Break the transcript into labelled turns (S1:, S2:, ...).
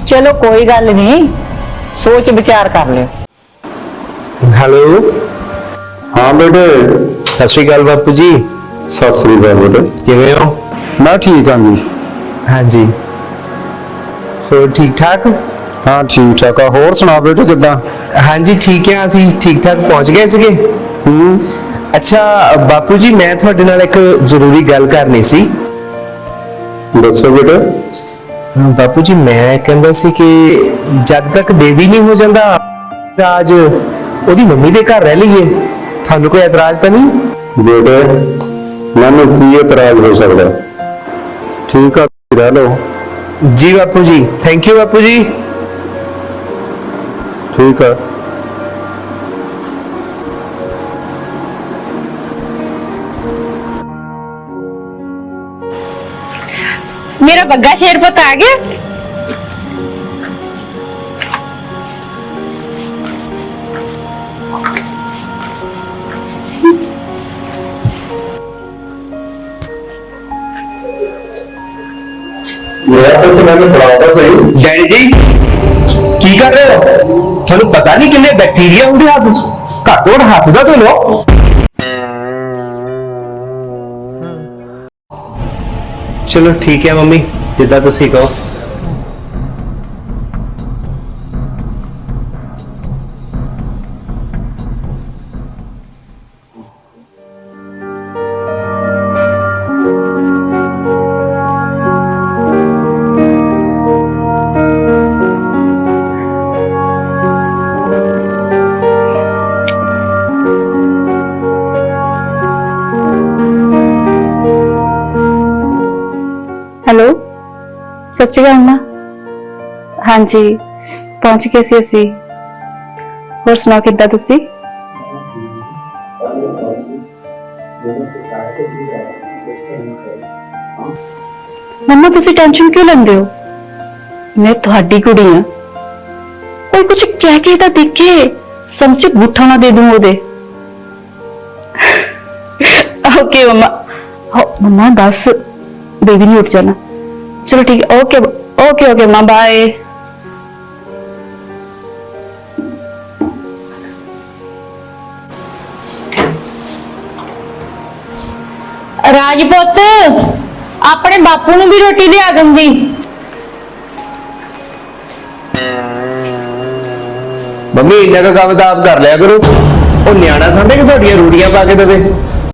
S1: ਚਲੋ ਕੋਈ ਗੱਲ ਨਹੀਂ ਸੋਚ ਵਿਚਾਰ ਕਰ ਲਿਓ
S2: ਹੈਲੋ
S3: ਹਾਂ ਬੇਟੇ
S2: ਸਤਿ ਸ਼੍ਰੀ ਅਕਾਲ ਬਾਪੂ ਜੀ
S3: ਸਤਿ ਸ੍ਰੀ ਅਕਾਲ ਬੇਟੇ
S2: ਕਿਵੇਂ ਹੋ
S3: ਮੈਂ ਠੀਕ ਹਾਂ ਜੀ
S2: ਹਾਂਜੀ ਹੋਰ ਠੀਕ ਠਾਕ
S3: ਹਾਂ ਠੀਕ ਠਾਕ ਆ ਹੋਰ ਸੁਣਾ ਬੇਟੇ ਕਿੱਦਾਂ
S2: ਹਾਂਜੀ ਠੀਕ ਹੈ ਅਸੀਂ ਠੀਕ ਠਾਕ ਪਹੁੰਚ ਗਏ ਸੀਗੇ
S3: ਹੂੰ
S2: ਅੱਛਾ ਬਾਪੂ ਜੀ ਮੈਂ ਤੁਹਾਡੇ ਨਾਲ ਇੱਕ ਜ਼ਰੂਰੀ ਗੱਲ ਕਰਨੀ ਸੀ
S3: ਦੱਸੋ ਬੇਟੇ
S2: ਹਾਂ, ਬਾਪੂ ਜੀ ਮੈਂ ਕਹਿੰਦਾ ਸੀ ਕਿ ਜਦ ਤੱਕ ਬੇਬੀ ਨਹੀਂ ਹੋ ਜਾਂਦਾ ਰਾਜ ਉਹਦੀ ਮੰਮੀ ਦੇ ਘਰ ਰਹਿ ਲਈਏ। ਤੁਹਾਨੂੰ ਕੋਈ ਇਤਰਾਜ਼ ਤਾਂ ਨਹੀਂ?
S3: ਬੇਟੇ ਮੈਨੂੰ ਕੀ ਇਤਰਾਜ਼ ਹੋ ਸਕਦਾ? ਠੀਕ ਆ ਰਹਿ ਲਓ।
S2: ਜੀ ਬਾਪੂ ਜੀ ਥੈਂਕ ਯੂ ਬਾਪੂ ਜੀ।
S3: ਠੀਕ ਆ। मेरा बग्गा शेर पोता
S2: आ गया। डैडी जी की कर रहे हो? पता नहीं किन्ने बैक्टीरिया होंगे हाथ घट घट हथ का तो लो ਚਲੋ ਠੀਕ ਹੈ ਮੰਮੀ ਜਿੱਦਾਂ ਤੁਸੀਂ ਕਹੋ।
S4: ਸਤਿ ਸ਼੍ਰੀ ਅਕਾਲ ਮਾਂ। ਹਾਂਜੀ, ਪਹੁੰਚ ਗਏ ਸੀ ਅਸੀਂ। ਹੋਰ ਸੁਣਾਓ, ਕਿੱਦਾਂ ਤੁਸੀਂ? ਮੰਮਾ, ਤੁਸੀਂ ਟੈਨਸ਼ਨ ਕਿਉਂ ਲੈਂਦੇ ਹੋ? ਮੈਂ ਤੁਹਾਡੀ ਕੁੜੀ ਆ ਕੋਈ ਕੁਝ ਕਹਿ ਕੇ ਤਾਂ ਦੇਖੇ, ਸਮਝ ਗੁੱਠਾ ਨਾ ਦੇ ਦੂੰ ਉਹਦੇ। ਓਕੇ ਮਮਾ। ਹੋ, ਮਮਾ, ਦੱਸ। ਬੇਬੀ ਨਹੀਂ ਉੱਠ ਜਾਣਾ। चलो ठीक है ओके ओके ओके माँ बाय
S5: ਰਾਜਪੁੱਤ ਆਪਣੇ ਬਾਪੂ ਨੂੰ ਵੀ ਰੋਟੀ ਲਿਆ ਦਿੰਦੀ
S2: ਮੰਮੀ ਇੰਨਾ ਕੁ ਕੰਮ ਤਾਂ ਆਪ ਕਰ ਲਿਆ ਕਰੋ ਉਹ ਨਿਆਣਾ ਸੰਡੇ ਕਿ ਤੁਹਾਡੀਆਂ ਰੂੜੀਆਂ ਪਾ ਕੇ ਦੇਵੇ